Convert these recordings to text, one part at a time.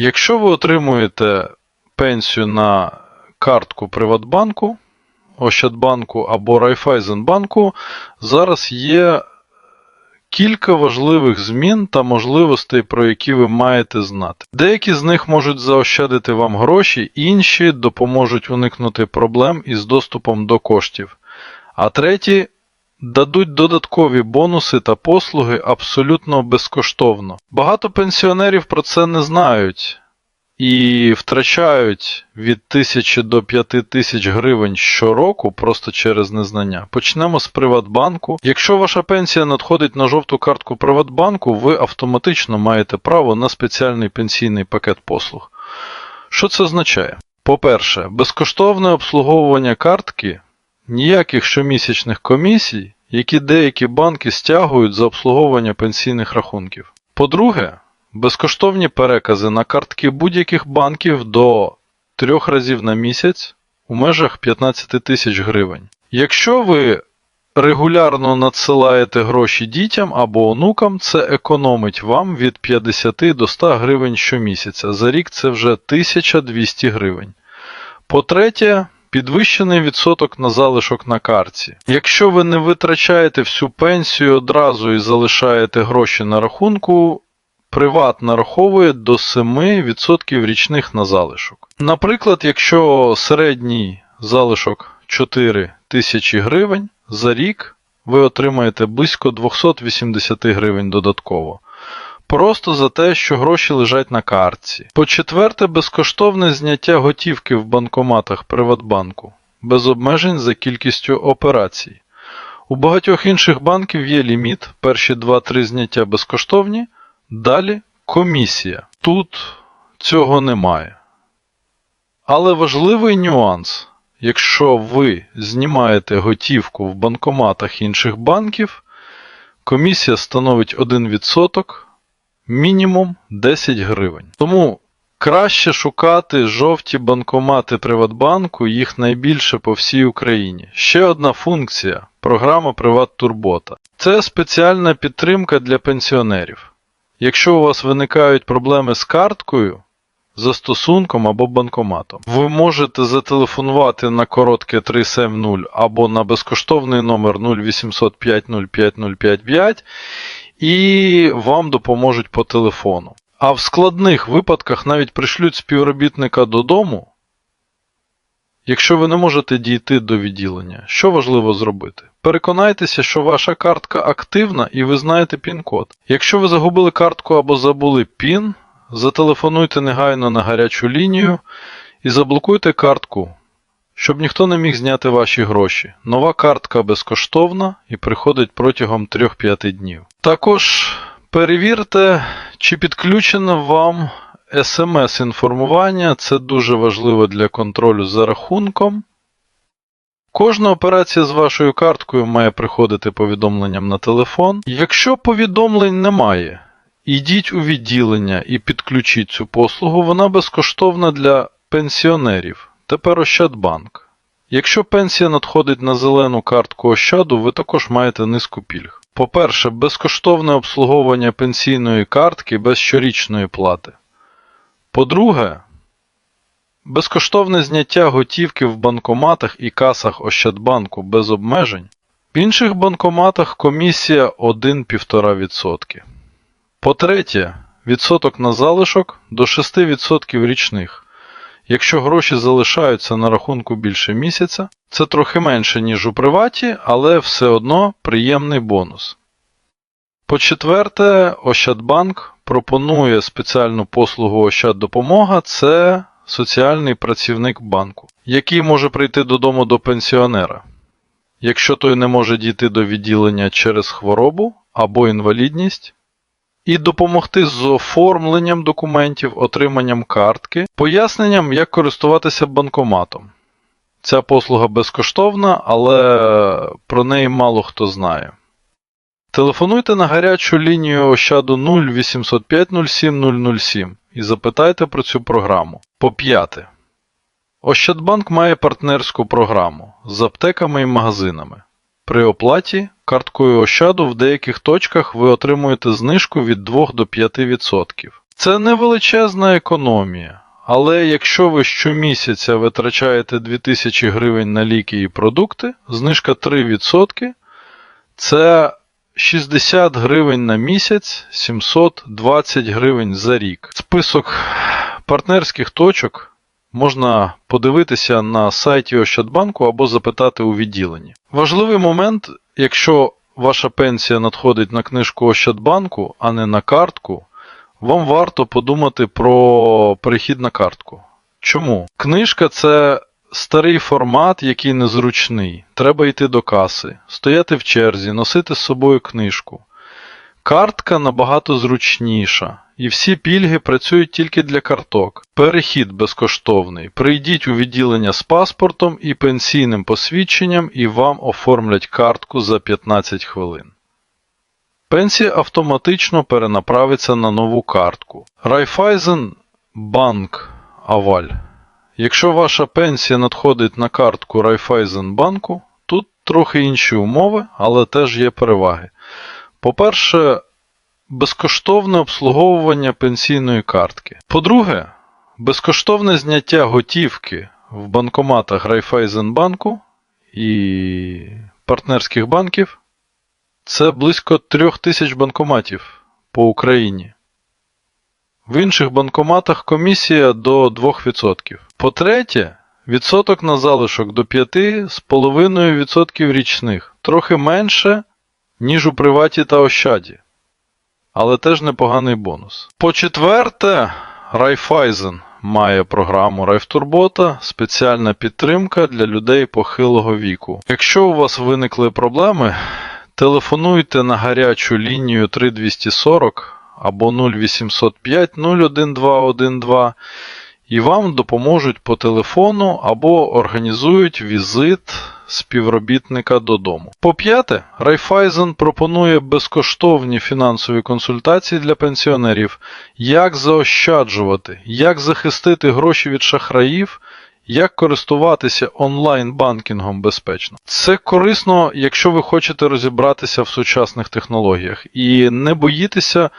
Якщо ви отримуєте пенсію на картку Приватбанку, Ощадбанку або Райфайзенбанку, зараз є кілька важливих змін та можливостей, про які ви маєте знати. Деякі з них можуть заощадити вам гроші, інші допоможуть уникнути проблем із доступом до коштів. А треті дадуть додаткові бонуси та послуги абсолютно безкоштовно. Багато пенсіонерів про це не знають і втрачають від 1000 до 5000 гривень щороку просто через незнання. Почнемо з Приватбанку. Якщо ваша пенсія надходить на жовту картку Приватбанку, ви автоматично маєте право на спеціальний пенсійний пакет послуг. Що це означає? По-перше, безкоштовне обслуговування картки, ніяких щомісячних комісій, які деякі банки стягують за обслуговування пенсійних рахунків. По-друге, безкоштовні перекази на картки будь-яких банків до трьох разів на місяць у межах 15 тисяч гривень. Якщо ви регулярно надсилаєте гроші дітям або онукам, це економить вам від 50 до 100 гривень щомісяця. За рік це вже 1200 гривень. По-третє, підвищений відсоток на залишок на картці. Якщо ви не витрачаєте всю пенсію одразу і залишаєте гроші на рахунку, Приват нараховує до 7% річних на залишок. Наприклад, якщо середній залишок 4 тисячі гривень за рік, ви отримаєте близько 280 гривень додатково. Просто за те, що гроші лежать на картці. По-четверте, безкоштовне зняття готівки в банкоматах Приватбанку без обмежень за кількістю операцій. У багатьох інших банків є ліміт, перші 2-3 зняття безкоштовні. Далі комісія. Тут цього немає. Але важливий нюанс. Якщо ви знімаєте готівку в банкоматах інших банків, комісія становить 1%, мінімум 10 гривень. Тому краще шукати жовті банкомати Приватбанку, їх найбільше по всій Україні. Ще одна функція програма Приват Турбота. Це спеціальна підтримка для пенсіонерів. Якщо у вас виникають проблеми з карткою, застосунком або банкоматом, ви можете зателефонувати на коротке 370 або на безкоштовний номер 0800 505 055 і вам допоможуть по телефону. А в складних випадках навіть пришлють співробітника додому. Якщо ви не можете дійти до відділення, що важливо зробити? Переконайтеся, що ваша картка активна і ви знаєте пін-код. Якщо ви загубили картку або забули пін, зателефонуйте негайно на гарячу лінію і заблокуйте картку, щоб ніхто не міг зняти ваші гроші. Нова картка безкоштовна і приходить протягом 3-5 днів. Також перевірте, чи підключено вам смс-інформування, це дуже важливо для контролю за рахунком. Кожна операція з вашою карткою має приходити повідомленням на телефон. Якщо повідомлень немає, ідіть у відділення і підключіть цю послугу, вона безкоштовна для пенсіонерів. Тепер Ощадбанк. Якщо пенсія надходить на зелену картку Ощаду, ви також маєте низку пільг. По-перше, безкоштовне обслуговування пенсійної картки без щорічної плати. По-друге, безкоштовне зняття готівки в банкоматах і касах Ощадбанку без обмежень. В інших банкоматах комісія 1-1,5%. По-третє, відсоток на залишок до 6% річних. Якщо гроші залишаються на рахунку більше місяця, це трохи менше, ніж у приваті, але все одно приємний бонус. По-четверте, Ощадбанк пропонує спеціальну послугу Ощаддопомога це соціальний працівник банку, який може прийти додому до пенсіонера. Якщо той не може дійти до відділення через хворобу або інвалідність, і допомогти з оформленням документів, отриманням картки, поясненням, як користуватися банкоматом. Ця послуга безкоштовна, але про неї мало хто знає. Телефонуйте на гарячу лінію Ощаду 0805 07 007 і запитайте про цю програму. По п'яте. Ощадбанк має партнерську програму з аптеками і магазинами. При оплаті карткою Ощаду в деяких точках ви отримуєте знижку від 2 до 5%. Це не величезна економія. Але якщо ви щомісяця витрачаєте 2000 гривень на ліки і продукти, знижка 3%, це 60 гривень на місяць, 720 гривень за рік. Список партнерських точок можна подивитися на сайті Ощадбанку або запитати у відділенні. Важливий момент, якщо ваша пенсія надходить на книжку Ощадбанку, а не на картку, вам варто подумати про перехід на картку. Чому? Книжка це старий формат, який незручний. Треба йти до каси, стояти в черзі, носити з собою книжку. Картка набагато зручніша, і всі пільги працюють тільки для карток. Перехід безкоштовний. Прийдіть у відділення з паспортом і пенсійним посвідченням, і вам оформлять картку за 15 хвилин. Пенсія автоматично перенаправиться на нову картку. Райфайзен Банк Аваль. Якщо ваша пенсія надходить на картку Райфайзенбанку, тут трохи інші умови, але теж є переваги. По-перше, безкоштовне обслуговування пенсійної картки. По-друге, безкоштовне зняття готівки в банкоматах Райфайзенбанку і партнерських банків це близько трьох тисяч банкоматів по Україні. В інших банкоматах комісія до 2%. По-третє, відсоток на залишок до 5,5% річних, трохи менше, ніж у приваті та Ощаді. Але теж непоганий бонус. По-четверте, Райфайзен має програму Райфтурбота, спеціальна підтримка для людей похилого віку. Якщо у вас виникли проблеми, телефонуйте на гарячу лінію 3240 або 0805 01212 і вам допоможуть по телефону або організують візит співробітника додому. По п'яте, Райфайзен пропонує безкоштовні фінансові консультації для пенсіонерів, як заощаджувати, як захистити гроші від шахраїв. Як користуватися онлайн-банкінгом безпечно? Це корисно, якщо ви хочете розібратися в сучасних технологіях і не боїтеся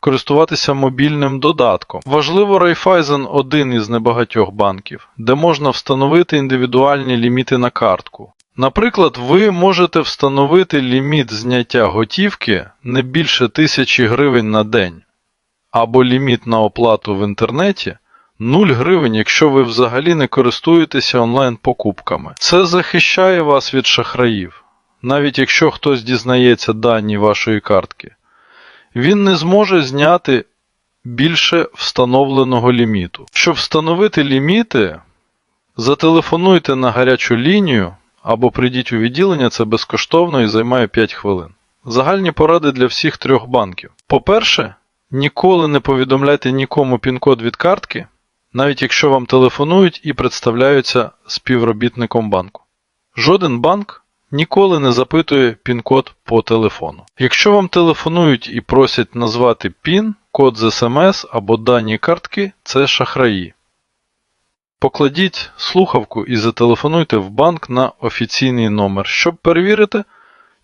користуватися мобільним додатком. Важливо, Райфайзен один із небагатьох банків, де можна встановити індивідуальні ліміти на картку. Наприклад, ви можете встановити ліміт зняття готівки не більше 1000 гривень на день, або ліміт на оплату в інтернеті 0 гривень, якщо ви взагалі не користуєтеся онлайн-покупками. Це захищає вас від шахраїв, навіть якщо хтось дізнається дані вашої картки. Він не зможе зняти більше встановленого ліміту. Щоб встановити ліміти, зателефонуйте на гарячу лінію або прийдіть у відділення, це безкоштовно і займає 5 хвилин. Загальні поради для всіх трьох банків. По-перше, ніколи не повідомляйте нікому пін-код від картки, навіть якщо вам телефонують і представляються співробітником банку. Жоден банк ніколи не запитує пін-код по телефону. Якщо вам телефонують і просять назвати пін, код з смс або дані картки, це шахраї. Покладіть слухавку і зателефонуйте в банк на офіційний номер, щоб перевірити,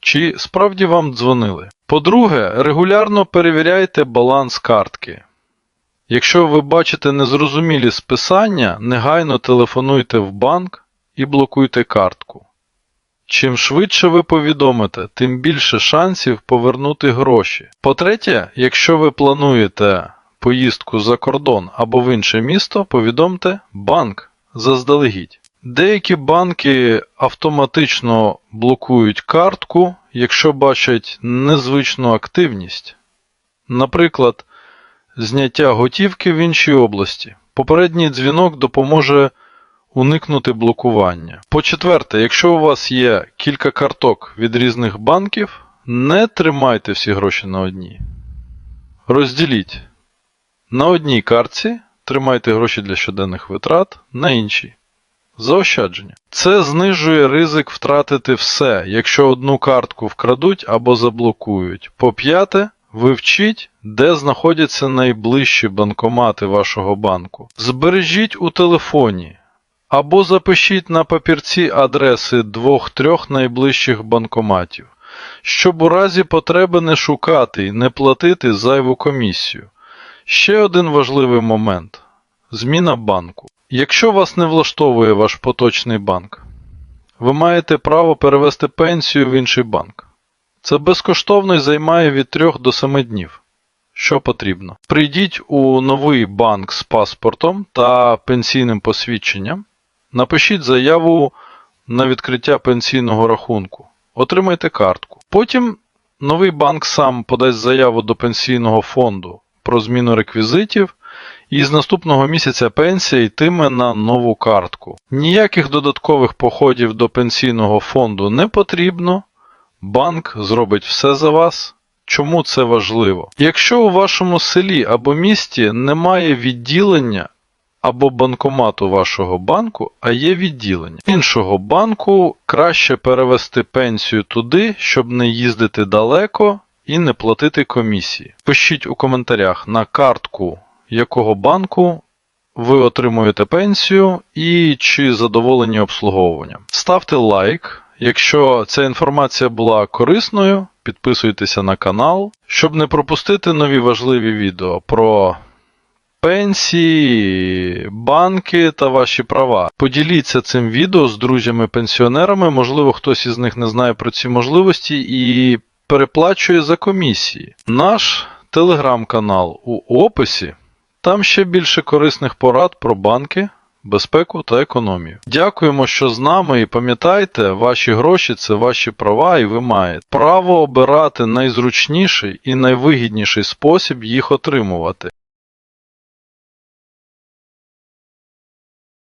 чи справді вам дзвонили. По-друге, регулярно перевіряйте баланс картки. Якщо ви бачите незрозумілі списання, негайно телефонуйте в банк і блокуйте картку. Чим швидше ви повідомите, тим більше шансів повернути гроші. По-третє, якщо ви плануєте поїздку за кордон або в інше місто, повідомте банк заздалегідь. Деякі банки автоматично блокують картку, якщо бачать незвичну активність. Наприклад, зняття готівки в іншій області. Попередній дзвінок допоможе уникнути блокування. По-четверте, якщо у вас є кілька карток від різних банків, не тримайте всі гроші на одній. Розділіть. На одній картці тримайте гроші для щоденних витрат, на іншій. Заощадження. Це знижує ризик втратити все, якщо одну картку вкрадуть або заблокують. По п'яте, вивчіть, де знаходяться найближчі банкомати вашого банку. Збережіть у телефоні. Або запишіть на папірці адреси двох-трьох найближчих банкоматів, щоб у разі потреби не шукати і не платити зайву комісію. Ще один важливий момент зміна банку. Якщо вас не влаштовує ваш поточний банк, ви маєте право перевести пенсію в інший банк. Це безкоштовно і займає від 3 до 7 днів. Що потрібно? Прийдіть у новий банк з паспортом та пенсійним посвідченням, напишіть заяву на відкриття пенсійного рахунку, отримайте картку. Потім новий банк сам подасть заяву до пенсійного фонду про зміну реквізитів, і з наступного місяця пенсія йтиме на нову картку. Ніяких додаткових походів до пенсійного фонду не потрібно. Банк зробить все за вас. Чому це важливо? Якщо у вашому селі або місті немає відділення або банкомату вашого банку, а є відділення іншого банку, краще перевести пенсію туди, щоб не їздити далеко і не платити комісії. Пишіть у коментарях на картку якого банку ви отримуєте пенсію і чи задоволені обслуговуванням. Ставте лайк. Якщо ця інформація була корисною, підписуйтеся на канал, щоб не пропустити нові важливі відео про пенсії, банки та ваші права. Поділіться цим відео з друзями-пенсіонерами, можливо, хтось із них не знає про ці можливості і переплачує за комісії. Наш телеграм-канал у описі. Там ще більше корисних порад про банки, безпеку та економію. Дякуємо, що з нами, і пам'ятайте, ваші гроші це ваші права, і ви маєте право обирати найзручніший і найвигідніший спосіб їх отримувати.